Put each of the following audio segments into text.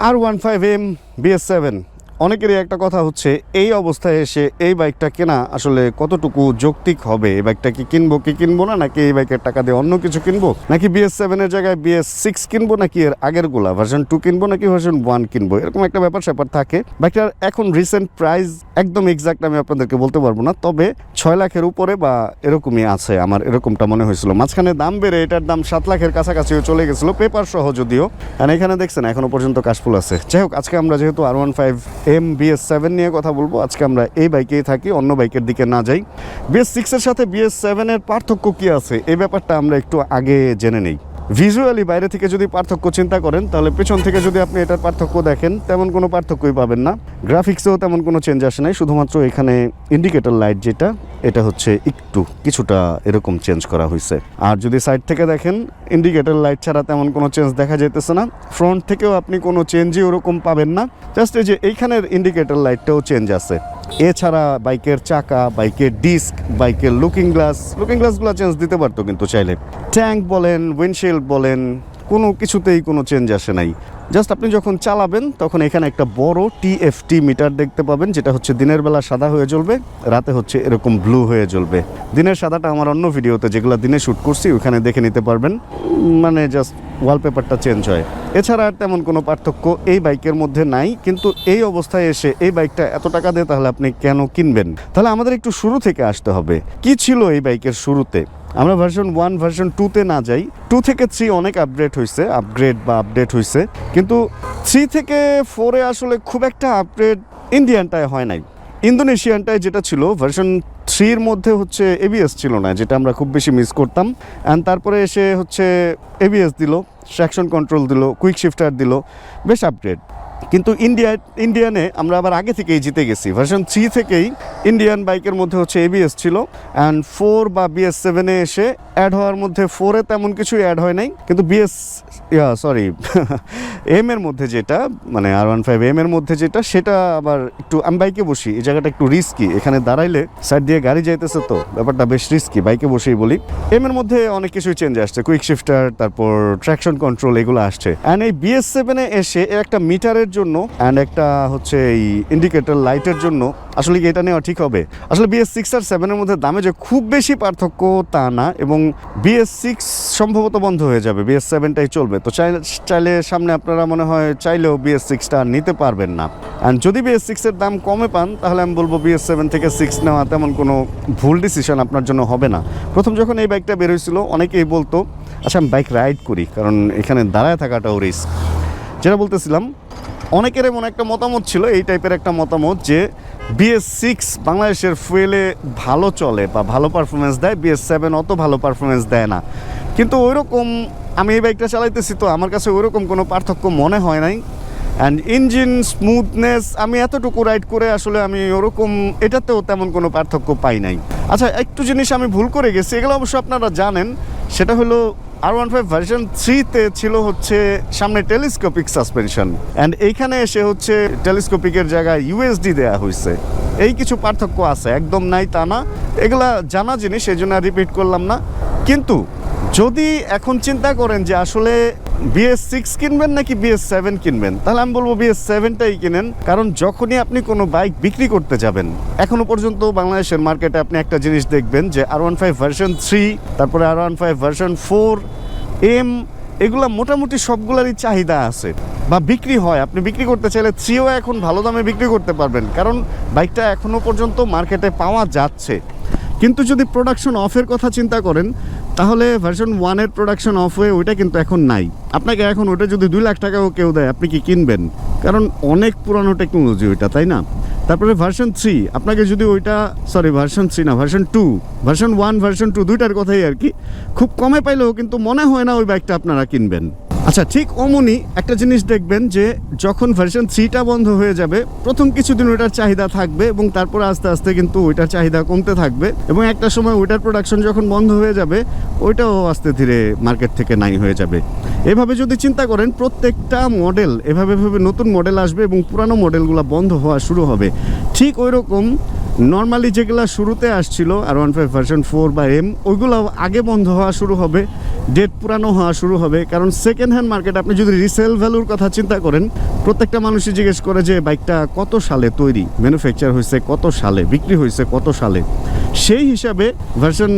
R one five M BS seven অনেকেরই একটা কথা হচ্ছে, এই অবস্থায় এসে এই বাইকটা কেনা আসলে কতটুকু যৌক্তিক হবে? এই বাইকটা কি কিনবো কি কিনবো না? নাকি এই বাইকের টাকা দিয়ে অন্য কিছু কিনবো? নাকি বিএস সেভেনের জায়গায় বিএস সিক্স কিনবো, নাকি এর আগেরগুলা ভার্সন টু কিনবো, নাকি ভার্সন ওয়ান কিনবো? এরকম একটা ব্যাপার স্যাপার থাকে। বাইকটার এখন রিসেন্ট প্রাইস একদম এক্সাক্ট আমি আপনাদেরকে বলতে পারব না, তবে ছয় লাখের উপরে বা এরকমই আছে আমার এরকমটা মনে হয়েছিল। মাঝখানে দাম বেড়ে এটার দাম সাত লাখের কাছাকাছিও চলে গেছিল পেপার সহ যদিও। এখানে দেখছেন, এখনও পর্যন্ত কাশফুল আছে। যাই হোক, আজকে আমরা যেহেতু R one five M BS seven নিয়ে কথা বলব। আজকে আমরা এই বাইকেই থাকি, অন্য বাইকের দিকে না যাই। বিএস সিক্সের সাথে বিএস সেভেনের পার্থক্য কি আছে? এই ব্যাপারটা আমরা একটু আগে জেনে নেই। ভিজুয়ালি বাইরে থেকে যদি পার্থক্য চিন্তা করেন, তাহলে পেছন থেকে যদি আপনি এটার পার্থক্য দেখেন, তেমন কোনো পার্থক্যই পাবেন না। গ্রাফিক্সেও তেমন কোনো চেঞ্জ আসে নাই, শুধুমাত্র এখানে ইন্ডিকেটর লাইট যেটা এটা হচ্ছে একটু কিছুটা এরকম চেঞ্জ করা হয়েছে আর যদি সাইড থেকে দেখেন ইন্ডিকেটর লাইট ছাড়া তেমন কোনো চেঞ্জ দেখা যেতেছে না। ফ্রন্ট থেকেও আপনি কোনো চেঞ্জই ওরকম পাবেন না। জাস্ট এই যে এইখানের ইন্ডিকেটর লাইটটাও চেঞ্জ আছে। এছাড়া বাইকের চাকা, বাইকের ডিস্ক বাইকের লুকিং গ্লাস লুকিং গ্লাসগুলো চেঞ্জ দিতে পারতো কিন্তু চাইলে। ট্যাঙ্ক বলেন উইন্ডশিল্ড বলেন কোনো কিছুতেই কোনো চেঞ্জ আসে নাই। জাস্ট আপনি যখন চালাবেন, তখন এখানে একটা বড় টিএফটি মিটার দেখতে পাবেন, যেটা হচ্ছে দিনের বেলা সাদা হয়ে জ্বলবে, রাতে হচ্ছে এরকম ব্লু হয়ে জ্বলবে। দিনের সাদাটা আমার অন্য ভিডিওতে যেগুলো দিনে শ্যুট করছি, ওখানে দেখে নিতে পারবেন। মানে জাস্ট ওয়ালপেপারটা চেঞ্জ হয়। এছাড়া আর তেমন কোনো পার্থক্য এই বাইকের মধ্যে নাই, কিন্তু এই অবস্থায় এসে এই বাইকটা এত টাকা দিয়ে তাহলে আপনি কেন কিনবেন? তাহলে আমাদের একটু শুরু থেকে আসতে হবে। কি ছিল এই বাইকের শুরুতে? আমরা ভার্সন ওয়ান ভার্সন টুতে না যাই। টু থেকে থ্রি অনেক আপগ্রেড হয়েছে আপগ্রেড বা আপডেট হয়েছে কিন্তু থ্রি থেকে ফোরে আসলে খুব একটা আপগ্রেড ইন্ডিয়ানটায় হয় নাই। ইন্দোনেশিয়ানটায় যেটা ছিল ভার্সন থ্রির মধ্যে হচ্ছে এবিএস ছিল না, যেটা আমরা খুব বেশি মিস করতাম। অ্যান্ড তারপরে এসে হচ্ছে এবিএস দিল ট্র্যাকশন কন্ট্রোল দিল কুইক শিফটার দিল, বেশ আপগ্রেড কিন্তু ইন্ডিয়া ইন্ডিয়ানে আমরা আবার আগে থেকেই জিতে গেছি। ভার্সন থ্রি থেকেই ইন্ডিয়ান বাইকের মধ্যে হচ্ছে এবিএস ছিল। অ্যান্ড ফোর বা বিএস সেভেনে এসে অ্যাড হওয়ার মধ্যে ফোরে তেমন কিছুই অ্যাড হয় নাই। কিন্তু বিএস ইয়া সরি এম এর মধ্যে যেটা মানে আর ওয়ান ফাইভ এম এর মধ্যে যেটা, সেটা আবার একটু, আমি বাইকে বসি, এই জায়গাটা একটু রিস্কি এখানে দাঁড়াইলে সাইড দিয়ে গাড়ি যাইতেছে তো, ব্যাপারটা বেশ রিস্কি বাইকে বসেই বলি। এম এর মধ্যে অনেক কিছুই চেঞ্জ আসছে কুইক শিফটার তারপর ট্র্যাকশন কন্ট্রোল এগুলো আসছে। অ্যান্ড এই বিএস সেভেনে এসে, একটা মিটারের জন্য অ্যান্ড একটা হচ্ছে এই ইন্ডিকেটর লাইটের জন্য আসলে কি এটা নেওয়া ঠিক হবে? আসলে বিএস সিক্স আর সেভেনের মধ্যে দামে যে খুব বেশি পার্থক্য তা না এবং বিএস সিক্স সম্ভবত বন্ধ হয়ে যাবে বিএস সেভেনটাই চলবে। তো চাইলে সামনে আপনারা মনে হয় চাইলেও বিএস সিক্সটা নিতে পারবেন না। অ্যান্ড যদি বিএস সিক্সের দাম কমে পান, তাহলে আমি বলব বিএস সেভেন থেকে সিক্স নেওয়া তেমন কোনো ভুল ডিসিশন আপনার জন্য হবে না। প্রথম যখন এই বাইকটা বেরোয়ছিল অনেকেই বলতো আচ্ছা আমি বাইক রাইড করি, কারণ এখানে দাঁড়ায় থাকাটাও রিস্ক যেটা বলতেছিলাম, অনেকের এমন একটা মতামত ছিল, এই টাইপের একটা মতামত যে বিএস সিক্স বাংলাদেশের ফুয়েলে ভালো চলে বা ভালো পারফরমেন্স দেয় বিএস সেভেন অত ভালো পারফরমেন্স দেয় না। কিন্তু ওইরকম আমি এই বাইকটা চালাইতেছি তো, আমার কাছে ওইরকম কোনো পার্থক্য মনে হয় নাই। অ্যান্ড ইঞ্জিন স্মুথনেস আমি এতটুকু রাইড করে আসলে আমি ওরকম, এটাতেও তেমন কোনো পার্থক্য পাই নাই। আচ্ছা একটু জিনিস আমি ভুল করে গেছি, এগুলো অবশ্য আপনারা জানেন। সেটা হলো আর ওয়ান ফাইভ ভার্সন থ্রিতে ছিল হচ্ছে সামনে টেলিস্কোপিক সাসপেনশন অ্যান্ড এইখানে এসে হচ্ছে টেলিস্কোপিকের জায়গায় ইউএসডি দেওয়া হয়েছে এই কিছু পার্থক্য আছে, একদম নাই তা না। এগুলা জানা জিনিস, এই জন্য রিপিট করলাম না। কিন্তু যদি এখন চিন্তা করেন যে আসলে বিএস সিক্স কিনবেন নাকি বিএস সেভেন কিনবেন? তাহলে আমি বলব বিএস সেভেনটাই কিনেন, কারণ যখনই আপনি কোনো বাইক বিক্রি করতে যাবেন, এখনও পর্যন্ত বাংলাদেশের মার্কেটে আপনি একটা জিনিস দেখবেন যে R one five version three তারপরে R one five version four M এগুলা মোটামুটি সবগুলারই চাহিদা আছে। বা বিক্রি হয়, আপনি বিক্রি করতে চাইলে থ্রিও এখন ভালো দামে বিক্রি করতে পারবেন, কারণ বাইকটা এখনও পর্যন্ত মার্কেটে পাওয়া যাচ্ছে। কিন্তু যদি প্রোডাকশন অফের কথা চিন্তা করেন তাহলে ভার্সন ওয়ানের প্রোডাকশন অফ হয়ে ওইটা কিন্তু এখন নাই। আপনাকে এখন ওটা যদি দুই লাখ টাকাও কেউ দেয়, আপনি কি কিনবেন? কারণ অনেক পুরানো টেকনোলজি ওইটা, তাই না? তারপরে ভার্সন থ্রি আপনাকে যদি ওইটা সরি ভার্সন থ্রি না version two version one version two দুইটার কথাই আর কি, খুব কমে পাইলেও কিন্তু মনে হয় না ওই বাইকটা আপনারা কিনবেন। আচ্ছা ঠিক অমনি একটা জিনিস দেখবেন যে যখন ভার্সন থ্রিটা বন্ধ হয়ে যাবে, প্রথম কিছুদিন ওইটার চাহিদা থাকবে এবং তারপর আস্তে আস্তে কিন্তু ওইটার চাহিদা কমতে থাকবে এবং একটা সময় ওইটার প্রোডাকশন যখন বন্ধ হয়ে যাবে, ওইটাও আস্তে ধীরে মার্কেট থেকে নাই হয়ে যাবে। এভাবে যদি চিন্তা করেন, প্রত্যেকটা মডেল এভাবে এভাবে নতুন মডেল আসবে এবং পুরানো মডেলগুলো বন্ধ হওয়া শুরু হবে। ঠিক ওই রকম নর্মালি যেগুলো শুরুতে আসছিল R one five version four বা এম ওইগুলো আগে বন্ধ হওয়া শুরু হবে। ডেট পুরানো হওয়া শুরু হবে, কারণ সেকেন্ড হ্যান্ড মার্কেট আপনি যদি রিসেল ভ্যালুর কথা চিন্তা করেন, প্রত্যেকটা মানুষই জিজ্ঞেস করে যে, বাইকটা কত সালে তৈরি? ম্যানুফ্যাকচার হয়েছে কত সালে? বিক্রি হয়েছে কত সালে? সেই হিসাবে ভার্সন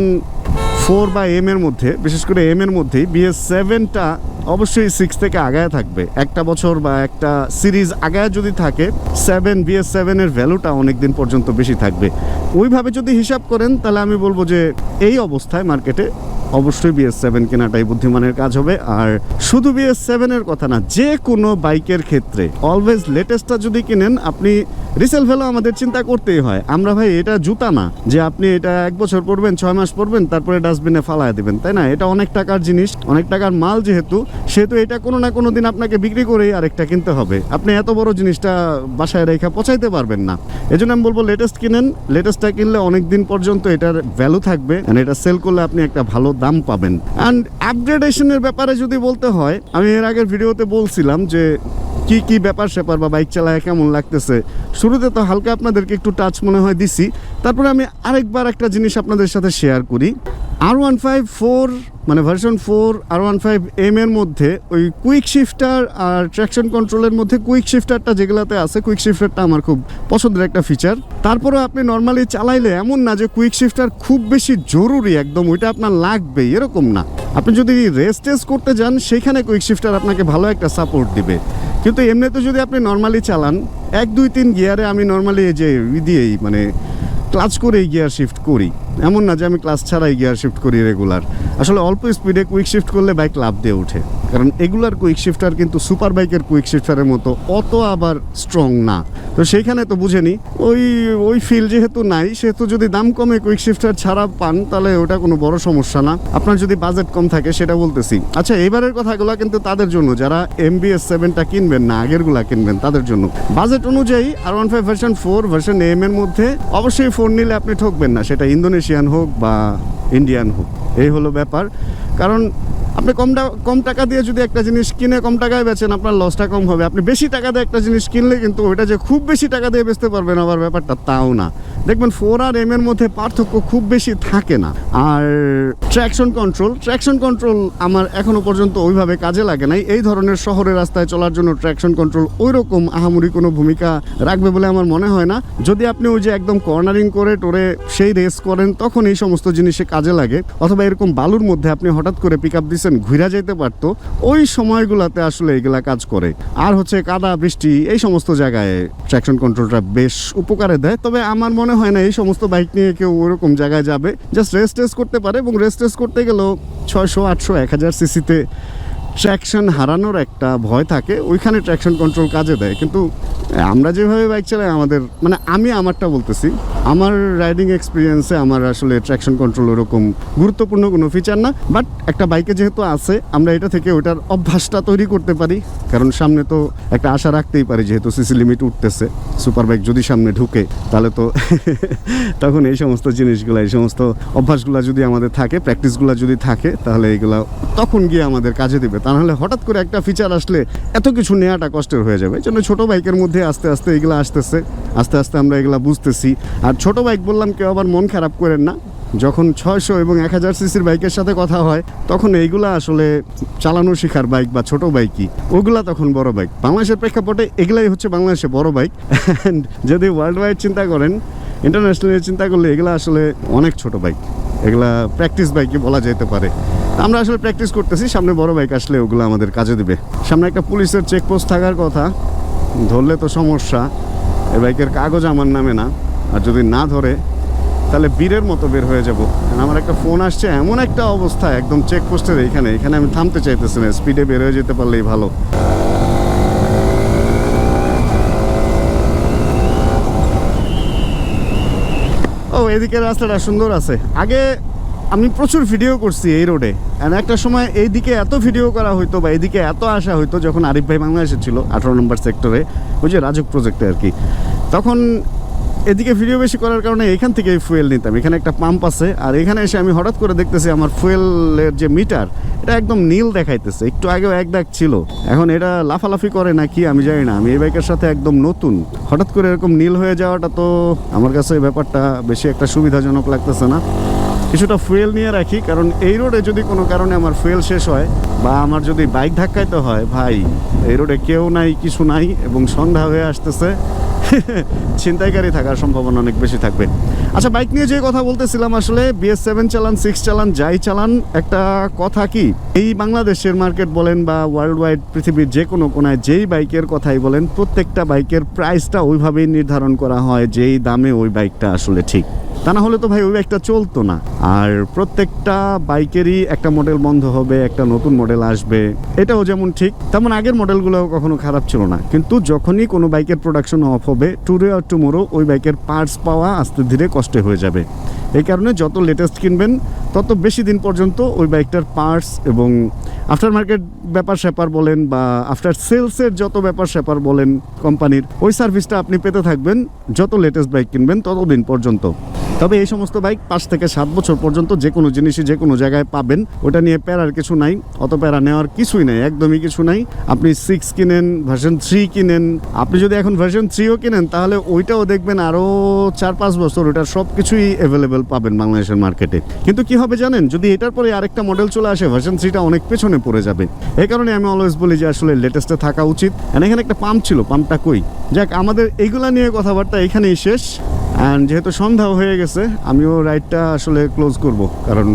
ফোর বা এম এর মধ্যে, বিশেষ করে এম এর মধ্যেই বিএস সেভেনটা অবশ্যই সিক্স থেকে আগায় থাকবে। একটা বছর বা একটা সিরিজ আগায় যদি থাকে সেভেন বিএস সেভেনের ভ্যালুটা অনেক দিন পর্যন্ত বেশি থাকবে। ওইভাবে যদি হিসাব করেন, তাহলে আমি বলব যে, এই অবস্থায় মার্কেটে অবশ্যই বিএস সেভেন কেনাটাই বুদ্ধিমানের কাজ হবে। আর শুধু বিএস সেভেনের কথা না, যে কোনো বাইকের ক্ষেত্রে অলওয়েজ লেটেস্টটা যদি কিনেন, আপনি রিসেল ভ্যালু আমাদের চিন্তা করতেই হয়। আমরা ভাই, এটা জুতা না, যে আপনি এটা এক বছর পরবেন, ছয় মাস পরবেন, তারপরে ডাস্টবিনে ফালায় দেবেন, তাই না? এটা অনেক টাকার জিনিস, অনেক টাকার মাল যেহেতু, সেহেতু এটা কোনো না কোনো দিন আপনাকে বিক্রি করেই আরেকটা কিনতে হবে। আপনি এত বড় জিনিসটা বাসায় রেখে পচাইতে পারবেন না। এই জন্য আমি বলব লেটেস্ট কিনেন লেটেস্টটা কিনলে অনেক দিন পর্যন্ত এটার ভ্যালু থাকবে, and এটা সেল করলে আপনি একটা ভালো দাম পাবেন। অ্যান্ড আপগ্রেডেশনের ব্যাপারে যদি বলতে হয়, আমি এর আগের ভিডিওতে বলছিলাম যে কি কি ব্যাপার স্যাপার বা বাইক চালায়, কেমন লাগতেছে? শুরুতে তো হালকা আপনাদেরকে একটু টাচ মনে হয় দিছি। তারপরে আমি আরেকবার একটা জিনিস আপনাদের সাথে শেয়ার করি। আর ওয়ান ফাইভ ফোর মানে version four R one five M এর মধ্যে ওই কুইক শিফটার আর ট্র্যাকশন কন্ট্রোলের মধ্যে কুইক শিফটারটা যেগুলোতে আছে কুইক শিফটারটা আমার খুব পছন্দের একটা ফিচার তারপরে আপনি নর্মালি চালাইলে এমন না যে কুইক শিফটার খুব বেশি জরুরি একদম, ওইটা আপনার লাগবে এরকম না। আপনি যদি রেস টেস করতে যান, সেখানে কুইক শিফটার আপনাকে ভালো একটা সাপোর্ট দিবে। কিন্তু এমনিতে যদি আপনি নর্মালি চালান, এক, দুই, তিন গিয়ারে আমি নর্মালি যে দিয়েই মানে ক্লাচ করেই গিয়ার শিফট করি। এমন না যে আমি ক্লাচ ছাড়াই গিয়ার শিফট করি রেগুলার আসলে অল্প স্পিডে কুইক শিফট করলে বাইক লাভ দিয়ে ওঠে। কারণ এগুলার কুইক শিফটার কিন্তু সুপার বাইকের কুইক শিফটারের মতো, অত আবার স্ট্রং না। তো সেইখানে তো বুঝেনি ওই ওই ফিল যেহেতু নাই, সেহেতু যদি দাম কমে কুইক শিফটার ছাড়া পান, তাহলে ওটা কোনো বড় সমস্যা না। আপনার যদি বাজেট কম থাকে, সেটা বলতেছি। আচ্ছা এবারের কথাগুলো কিন্তু তাদের জন্য, যারা এম এমবিএস সেভেনটা কিনবেন না, আগেরগুলা কিনবেন, তাদের জন্য। বাজেট অনুযায়ী R one five version four version M এর মধ্যে অবশ্যই ফোন নিলে আপনি ঠকবেন না, সেটা ইন্দোনেশিয়ান হোক বা ইন্ডিয়ান হোক। এই হলো ব্যাপার। কারণ আপনি কমটা কম টাকা দিয়ে যদি একটা জিনিস কিনে কম টাকায় বেচেন, আপনার লসটা কম হবে। আপনি বেশি টাকা দিয়ে একটা জিনিস কিনলে কিন্তু ওইটা যে খুব বেশি টাকা দিয়ে বেচতে পারবেন আবার ব্যাপারটা তাও না। দেখবেন ফোর আর এম এর মধ্যে পার্থক্য খুব বেশি থাকে না। আর ট্র্যাকশন কন্ট্রোল ট্র্যাকশন কন্ট্রোল আমার এখনও পর্যন্ত ওইভাবে কাজে লাগে নাই। এই ধরনের শহরের রাস্তায় চলার জন্য ট্র্যাকশন কন্ট্রোল ওই রকম আহামরি কোনো ভূমিকা রাখবে বলে আমার মনে হয় না। যদি আপনি ওই যে একদম কর্নারিং করে টোরে সেই রেস করেন, তখন এই সমস্ত জিনিসে কাজে লাগে। অথবা এরকম বালুর মধ্যে আপনি হঠাৎ করে পিক আপ দিচ্ছেন ঘুরা যেতে পারতো, ওই সময়গুলোতে আসলে এগুলা কাজ করে। আর হচ্ছে কাদা, বৃষ্টি, এই সমস্ত জায়গায় ট্র্যাকশন কন্ট্রোলটা বেশ উপকারে দেয়। তবে আমার মনে হয় না এই সমস্ত বাইক নিয়ে কেউ ওরকম জায়গায় যাবে। জাস্ট রেস্ট রেস্ট করতে পারে এবং রেস্ট রেস্ট করতে গেলেও ছয়শো, আটশো, এক হাজার সিসিতে ট্র্যাকশন হারানোর একটা ভয় থাকে, ওইখানে ট্র্যাকশন কন্ট্রোল কাজে দেয়। কিন্তু আমরা যেভাবে বাইক চালাই, আমাদের মানে আমি আমারটা বলতেছি, আমার রাইডিং এক্সপিরিয়েন্সে আমার আসলে ট্র্যাকশন কন্ট্রোল ওরকম গুরুত্বপূর্ণ কোনো ফিচার না। বাট একটা বাইকে যেহেতু আছে, আমরা এটা থেকে ওইটার অভ্যাসটা তৈরি করতে পারি। কারণ সামনে তো একটা আশা রাখতেই পারি, যেহেতু সিসি লিমিট উঠতেছে সুপার বাইক যদি সামনে ঢুকে, তাহলে তো তখন এই সমস্ত জিনিসগুলো, এই সমস্ত অভ্যাসগুলো যদি আমাদের থাকে প্র্যাকটিসগুলো যদি থাকে, তাহলে এইগুলো তখন গিয়ে আমাদের কাজে দিবে। তা নাহলে হঠাৎ করে একটা ফিচার আসলে এত কিছু নেওয়াটা কষ্টের হয়ে যাবে। এই জন্য ছোটো বাইকের মধ্যে আস্তে আস্তে এগুলো আসতেছে, আস্তে আস্তে আমরা এগুলো বুঝতেছি। আর ছোট বাইক বললাম, কেউ আবার মন খারাপ করেন না। যখন ছয়শো এবং এক হাজার সিসির বাইকের সাথে কথা হয়, তখন এইগুলা আসলে চালানো শেখার বাইক বা ছোট বাইকই। ওগুলা তখন বড় বাইক। বাংলাদেশের প্রেক্ষাপটে এগুলাই হচ্ছে বাংলাদেশে বড় বাইক। অ্যান্ড যদি ওয়ার্ল্ড ওয়াইড চিন্তা করেন ইন্টারন্যাশনালি চিন্তা করলে এগুলা আসলে অনেক ছোট বাইক। এগুলা প্র্যাকটিস বাইকই বলা যেতে পারে। আমরা আসলে প্র্যাকটিস করতেছি, সামনে বড় বাইক আসলে ওগুলো আমাদের কাজে দিবে। সামনে একটা পুলিশের চেকপোস্ট থাকার কথা, ধরলে তো সমস্যা এই বাইকের কাগজ আমার নামে না, আর যদি না ধরে, তাহলে বীরের মতো বের হয়ে যাব। আমার একটা ফোন আসছে, এমন একটা অবস্থা, একদম চেকপোস্টের এইখানে, এখানে আমি থামতে চাইতেছি না স্পিডে বের হয়ে যেতে পারলেই ভালো। ও এদিকে রাস্তাটা সুন্দর আছে। আগে আমি প্রচুর ভিডিও করছি এই রোডে আর একটা সময় এই দিকে এত ভিডিও করা হইতো বা এইদিকে এত আসা হইতো যখন আরিফ ভাই বাংলাদেশে ছিল, আঠারো নম্বর সেক্টরে ওই যে রাজক প্রজেক্টে আর কি। তখন এদিকে ভিডিও বেশি করার কারণে এখান থেকে ফুয়েল নিতাম। এখানে একটা পাম্প আছে, আর এখানে এসে আমি হঠাৎ করে দেখতেছি আমার ফুয়েলের যে মিটার এটা একদম নীল দেখাইতেছে। একটু আগেও এক দাগ ছিল। এখন এটা লাফালাফি করে না কি আমি জানি না। আমি এই বাইকের সাথে একদম নতুন। হঠাৎ করে এরকম নীল হয়ে যাওয়াটা তো আমার কাছে এই ব্যাপারটা বেশি একটা সুবিধাজনক লাগতেছে না। কিছুটা ফুয়েল নিয়ে রাখি, কারণ এই রোডে যদি কোনো কারণে আমার ফুয়েল শেষ হয় বা আমার যদি বাইক ধাক্কাইতে হয়, ভাই, এই রোডে কেউ নাই, কিছু নাই এবং সন্ধ্যা হয়ে আসতেছে, ছিনতাইকারী থাকার সম্ভাবনা অনেক বেশি থাকবে। আচ্ছা বাইক নিয়ে যে কথা বলতেছিলাম আসলে বিএস সেভেন চালান সিক্স চালান, যাই চালান, একটা কথা কি? এই বাংলাদেশের মার্কেট বলেন বা ওয়ার্ল্ড ওয়াইড পৃথিবীর যে কোনো কোনায় যেই বাইকের কথাই বলেন, প্রত্যেকটা বাইকের প্রাইসটা ওইভাবেই নির্ধারণ করা হয়, যেই দামে ওই বাইকটা আসলে ঠিক। তা না হলে তো ভাই ওই বাইকটা চলতো না। আর প্রত্যেকটা বাইকেরই একটা মডেল বন্ধ হবে, একটা নতুন মডেল আসবে। এটাও যেমন ঠিক, তেমন আগের মডেলগুলো কখনো খারাপ ছিল না। কিন্তু যখনই কোনো বাইকের প্রোডাকশন অফ হবে টুডে আর টুমোরো ওই বাইকের পার্টস পাওয়া আস্তে ধীরে কষ্টে হয়ে যাবে। এই কারণে যত লেটেস্ট কিনবেন, তত বেশি দিন পর্যন্ত ওই বাইকটার পার্টস এবং আফটার মার্কেট ব্যাপার স্যাপার বলেন বা আফটার সেলসের যত ব্যাপার স্যাপার বলেন কোম্পানির ওই সার্ভিসটা আপনি পেতে থাকবেন। যত লেটেস্ট বাইক কিনবেন ততদিন পর্যন্ত। তবে এই সমস্ত বাইক পাঁচ থেকে সাত বছর পর্যন্ত যে কোনো জিনিসই যে কোনো জায়গায় পাবেন। ওটা নিয়ে প্যারার কিছু নাই, অত প্যারা নেওয়ার কিছুই নাই, একদমই কিছু নাই। আপনি সিক্স কিনেন ভার্সন থ্রি কিনেন। আপনি যদি এখন ভার্সন থ্রিও কিনেন, তাহলে ওইটাও দেখবেন আরও চার পাঁচ বছর ওটার সব কিছুই অ্যাভেলেবেল পাবেন বাংলাদেশের মার্কেটে কিন্তু কি হবে জানেন, যদি এটার পরে আরেকটা মডেল চলে আসে ভার্সন থ্রিটা অনেক পেছনে পড়ে যাবে। এই কারণে আমি অলওয়েজ বলি যে আসলে লেটেস্টে থাকা উচিত। এখানে একটা পাম্প ছিল পাম্পটা কই? যাক, আমাদের এইগুলা নিয়ে কথাবার্তা এখানেই শেষ। অ্যান্ড যেহেতু সন্ধ্যাও হয়ে গেছে, আমিও রাইডটা আসলে ক্লোজ করব। কারণ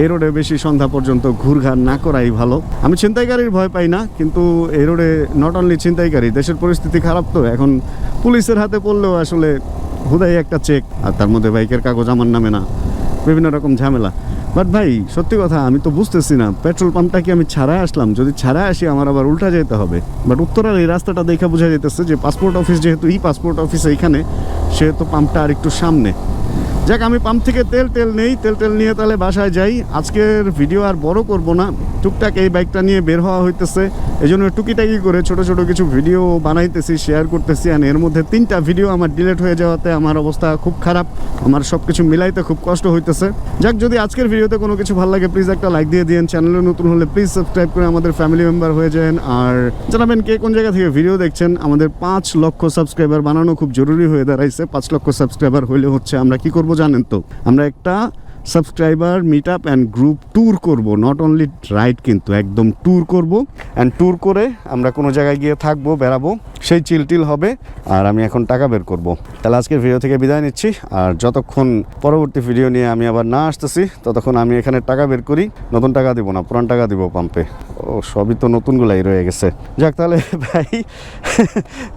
এই রোডে বেশি সন্ধ্যা পর্যন্ত ঘুরঘার না করাই ভালো। আমি ছিনতাইকারীর ভয় পাই না, কিন্তু এই রোডে নট অনলি ছিনতাইকারী, দেশের পরিস্থিতি খারাপ তো। এখন পুলিশের হাতে পড়লেও আসলে হুদাই একটা চেক আর তার মধ্যে বাইকের কাগজ আমার নামে না। বিভিন্ন রকম ঝামেলা। বাট ভাই, সত্যি কথা, আমি তো বুঝতেছি না। পেট্রোল পাম্পটা কি আমি ছাড়া আসলাম? যদি ছাড়া আসি, আমার আবার উল্টা যেতে হবে। বাট উত্তরার এই রাস্তাটা দেখে বোঝা যেতেছে যে পাসপোর্ট অফিস যেহেতু, এই পাসপোর্ট অফিস এইখানে, সেহেতু পাম্পটা আর একটু সামনে। যাক, আমি পাম্প থেকে তেল তেল নেই। তেল তেল নিয়ে তাহলে বাসায় যাই। আজকের ভিডিও আর বড় করব না। টুকটাক এই বাইকটা নিয়ে বের হওয়া হইতেছে। এই জন্য টুকিটাকি করে ছোট ছোট কিছু ভিডিও বানাইতেছি শেয়ার করতেছি আর এর মধ্যে তিনটা ভিডিও আমার ডিলেট হয়ে যাওয়াতে আমার অবস্থা খুব খারাপ। আমার সব কিছু মিলাইতে খুব কষ্ট হইতেছে। যাক, যদি আজকের ভিডিওতে কোনো কিছু ভালো লাগে প্লিজ একটা লাইক দিয়ে দিন চ্যানেলে নতুন হলে প্লিজ সাবস্ক্রাইব করে আমাদের ফ্যামিলি মেম্বার হয়ে যান। আর জানাবেন কে কোন জায়গা থেকে ভিডিও দেখছেন, আমাদের পাঁচ লক্ষ সাবস্ক্রাইবার বানানো খুব জরুরি হয়ে দাঁড়াইছে। পাঁচ লক্ষ সাবস্ক্রাইবার হইলে হচ্ছে আমরা কি করব জানেন তো? আমরা একটা subscriber meet up and group tour করব। নট অনলি রাইড কিন্তু, একদম ট্যুর করব। অ্যান্ড ট্যুর করে আমরা কোনো জায়গায় গিয়ে থাকব, বেড়াবো, সেই চিলটিল হবে। আর আমি এখন টাকা বের করব। তাহলে আজকের ভিডিও থেকে বিদায় নিচ্ছি। আর যতক্ষণ পরবর্তী ভিডিও নিয়ে আমি আবার না আসতেছি, ততক্ষণ আমি এখানে টাকা বের করি। নতুন টাকা দিব না, পুরান টাকা দিব পাম্পে ও, সবই তো নতুনগুলাই রয়ে গেছে। যাক তাহলে, ভাই,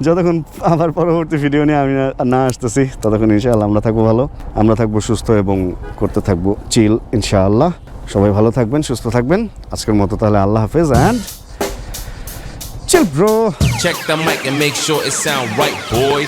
যতক্ষণ আবার পরবর্তী ভিডিও নিয়ে আমি না- আসতেছি, ততক্ষণ ইনশাআল্লাহ আমরা থাকব ভালো। আমরা থাকব সুস্থ এবং করতে থাকব। চিল ইনশাআল্লাহ। সবাই ভালো থাকবেন সুস্থ থাকবেন। আজকের মতো তাহলে আল্লাহ হাফেজ and chill bro Check the mic and make sure it sound right, boys.